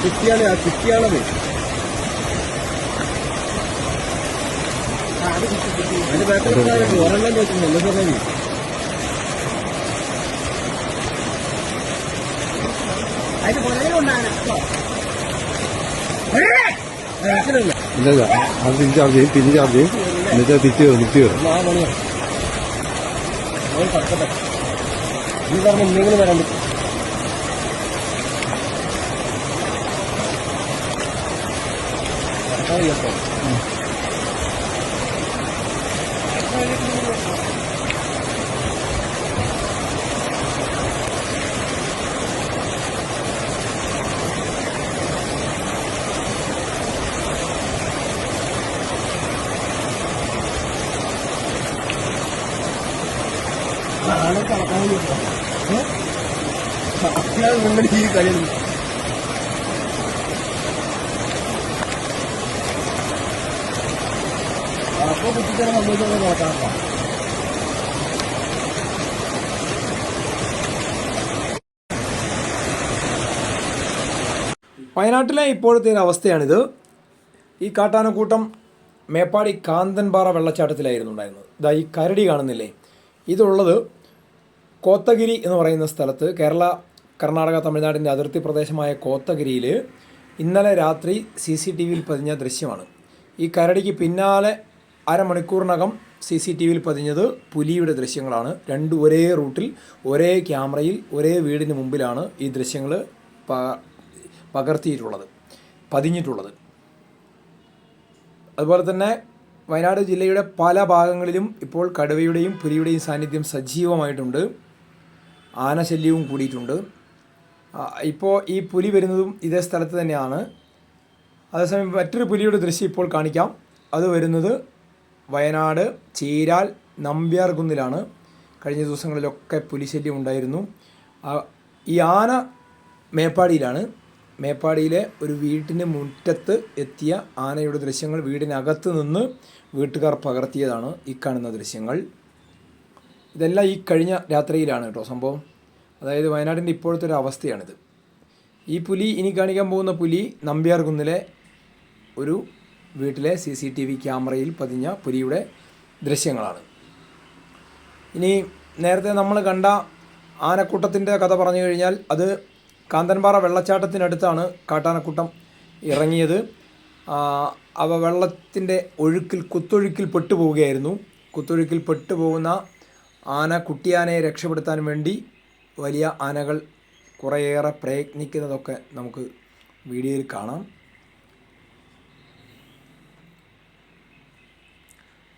കുറ്റിയാണ് ആ കുറ്റിയാണത് അതിന്റെ ബാക്കിൽ ഒരെണ്ണം നോക്കുന്നു എന്താ പറഞ്ഞത് ഇല്ല അത് ചെയ്യും ചെയ്യും. തിരിച്ച് തിരിച്ച് ഈ പറഞ്ഞ എന്തെങ്കിലും വരാൻ പറ്റും. വയ്യപ്പോ. ആളെ. ഏ? കറക്കാൻ നിങ്ങൾ ഈ കളി വയനാട്ടിലെ ഇപ്പോഴത്തെ ഒരു അവസ്ഥയാണിത്. ഈ കാട്ടാനക്കൂട്ടം മേപ്പാടി കാന്തൻപാറ വെള്ളച്ചാട്ടത്തിലായിരുന്നു ഉണ്ടായിരുന്നത്. ഇതാ ഈ കരടി കാണുന്നില്ലേ? ഇതുള്ളത് കോത്തഗിരി എന്ന് പറയുന്ന സ്ഥലത്ത് കേരള കർണാടക തമിഴ്നാടിന്റെ അതിർത്തി പ്രദേശമായ കോത്തഗിരിയിൽ ഇന്നലെ രാത്രി സി സി ടി വിയിൽ പതിഞ്ഞ ദൃശ്യമാണ്. ഈ കരടിക്ക് പിന്നാലെ അരമണിക്കൂറിനകം സി സി ടി വിയിൽ പതിഞ്ഞത് പുലിയുടെ ദൃശ്യങ്ങളാണ്. രണ്ട് ഒരേ റൂട്ടിൽ ഒരേ ക്യാമറയിൽ ഒരേ വീടിന് മുമ്പിലാണ് ഈ ദൃശ്യങ്ങൾ പകർത്തിയിട്ടുള്ളത് പതിഞ്ഞിട്ടുള്ളത്. അതുപോലെ തന്നെ വയനാട് ജില്ലയുടെ പല ഭാഗങ്ങളിലും ഇപ്പോൾ കടുവയുടെയും പുലിയുടെയും സാന്നിധ്യം സജീവമായിട്ടുണ്ട്. ആനശല്യവും കൂടിയിട്ടുണ്ട്. ഇപ്പോൾ ഈ പുലി വരുന്നതും ഇതേ സ്ഥലത്ത് തന്നെയാണ്. അതേസമയം മറ്റൊരു പുലിയുടെ ദൃശ്യം ഇപ്പോൾ കാണിക്കാം. അത് വരുന്നത് വയനാട് ചീരാൽ നമ്പ്യാർകുന്നിലാണ് കഴിഞ്ഞ ദിവസങ്ങളിലൊക്കെ പുലിശല്യം ഉണ്ടായിരുന്നു. ഈ ആന മേപ്പാടിയിലാണ്. മേപ്പാടിയിലെ ഒരു വീട്ടിന് മുറ്റത്ത് എത്തിയ ആനയുടെ ദൃശ്യങ്ങൾ വീടിനകത്ത് നിന്ന് വീട്ടുകാർ പകർത്തിയതാണ് ഈ കാണുന്ന ദൃശ്യങ്ങൾ. ഇതെല്ലാം ഈ കഴിഞ്ഞ രാത്രിയിലാണ് കേട്ടോ സംഭവം. അതായത് വയനാടിന്റെ ഇപ്പോഴത്തെ ഒരു അവസ്ഥയാണിത്. ഈ പുലി ഇനി കാണിക്കാൻ പോകുന്ന പുലി നമ്പ്യാർകുന്നിലെ ഒരു വീട്ടിലെ സി സി ടി വി ക്യാമറയിൽ പതിഞ്ഞ പുലിയുടെ ദൃശ്യങ്ങളാണ്. ഇനി നേരത്തെ നമ്മൾ കണ്ട ആനക്കൂട്ടത്തിന്റെ കഥ പറഞ്ഞു കഴിഞ്ഞാൽ അത് കാന്തൻപാറ വെള്ളച്ചാട്ടത്തിനടുത്താണ് കാട്ടാനക്കൂട്ടം ഇറങ്ങിയത്. അവ വെള്ളത്തിന്റെ ഒഴുക്കിൽ കുത്തൊഴുക്കിൽ പെട്ടുപോവുകയായിരുന്നു. കുത്തൊഴുക്കിൽ പെട്ടുപോകുന്ന ആന കുട്ടിയാനയെ രക്ഷപ്പെടുത്താൻ വേണ്ടി വലിയ ആനകൾ കുറേയേറെ പ്രയത്നിക്കുന്നതൊക്കെ നമുക്ക് വീഡിയോയിൽ കാണാം.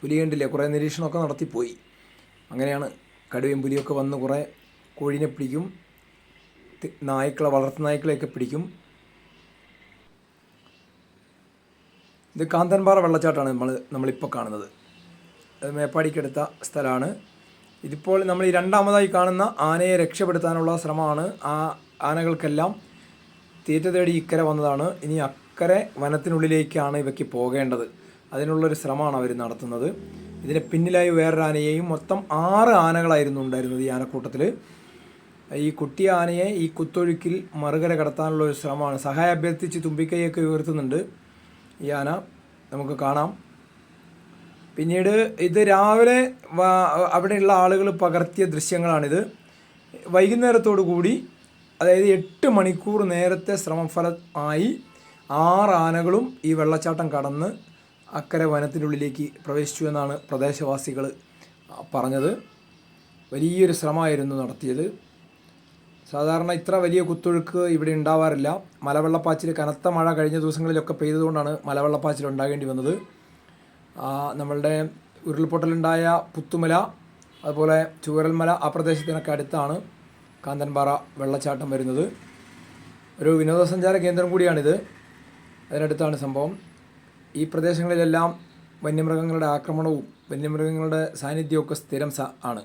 പുലി കണ്ടില്ലേ? കുറേ നിരീക്ഷണമൊക്കെ നടത്തിപ്പോയി. അങ്ങനെയാണ് കടുവയും പുലിയൊക്കെ വന്ന് കുറേ കോഴിനെ പിടിക്കും. നായ്ക്കളെ വളർത്തു നായ്ക്കളെയൊക്കെ പിടിക്കും. ഇത് കാന്തൻപാറ വെള്ളച്ചാട്ടമാണ് നമ്മൾ നമ്മളിപ്പോൾ കാണുന്നത്. അത് മേപ്പാടിക്കെടുത്ത സ്ഥലമാണ്. ഇതിപ്പോൾ നമ്മൾ ഈ രണ്ടാമതായി കാണുന്ന ആനയെ രക്ഷപ്പെടുത്താനുള്ള ശ്രമമാണ്. ആ ആനകൾക്കെല്ലാം തീറ്റ തേടി ഇക്കരെ വന്നതാണ്. ഇനി അക്കരെ വനത്തിനുള്ളിലേക്കാണ് ഇവയ്ക്ക് പോകേണ്ടത്. അതിനുള്ളൊരു ശ്രമമാണ് അവർ നടത്തുന്നത്. ഇതിന് പിന്നിലായി വേറൊരു ആനയെയും മൊത്തം ആറ് ആനകളായിരുന്നു ഉണ്ടായിരുന്നത് ഈ ആനക്കൂട്ടത്തിൽ ഈ കുട്ടി ആനയെ ഈ കുത്തൊഴുക്കിൽ മറുകര കടത്താനുള്ള ഒരു ശ്രമമാണ്. സഹായ അഭ്യർത്ഥിച്ച് തുമ്പിക്കൈയൊക്കെ ഉയർത്തുന്നുണ്ട് ഈ ആന. നമുക്ക് കാണാം. പിന്നീട് ഇത് രാവിലെ അവിടെയുള്ള ആളുകൾ പകർത്തിയ ദൃശ്യങ്ങളാണിത്. വൈകുന്നേരത്തോടു കൂടി അതായത് എട്ട് മണിക്കൂർ നേരത്തെ ശ്രമഫലമായി ആറ് ആനകളും ഈ വെള്ളച്ചാട്ടം കടന്ന് അക്കരെ വനത്തിനുള്ളിലേക്ക് പ്രവേശിച്ചു എന്നാണ് പ്രദേശവാസികൾ പറഞ്ഞത്. വലിയൊരു ശ്രമമായിരുന്നു നടത്തിയത്. സാധാരണ ഇത്ര വലിയ കുത്തൊഴുക്ക് ഇവിടെ ഉണ്ടാവാറില്ല. മലവെള്ളപ്പാച്ചിൽ കനത്ത മഴ കഴിഞ്ഞ ദിവസങ്ങളിലൊക്കെ പെയ്തതുകൊണ്ടാണ് മലവെള്ളപ്പാച്ചിൽ ഉണ്ടാകേണ്ടി വന്നത്. നമ്മളുടെ ഉരുൾപൊട്ടലുണ്ടായ പുത്തുമല അതുപോലെ ചൂരൽമല ആ പ്രദേശത്തിനൊക്കെ അടുത്താണ് കാന്തൻപാറ വെള്ളച്ചാട്ടം വരുന്നത്. ഒരു വിനോദസഞ്ചാര കേന്ദ്രം കൂടിയാണിത്. അതിനടുത്താണ് സംഭവം. ഈ പ്രദേശങ്ങളിലെല്ലാം വന്യമൃഗങ്ങളുടെ ആക്രമണവും വന്യമൃഗങ്ങളുടെ സാന്നിധ്യമൊക്കെ സ്ഥിരം ആണ്.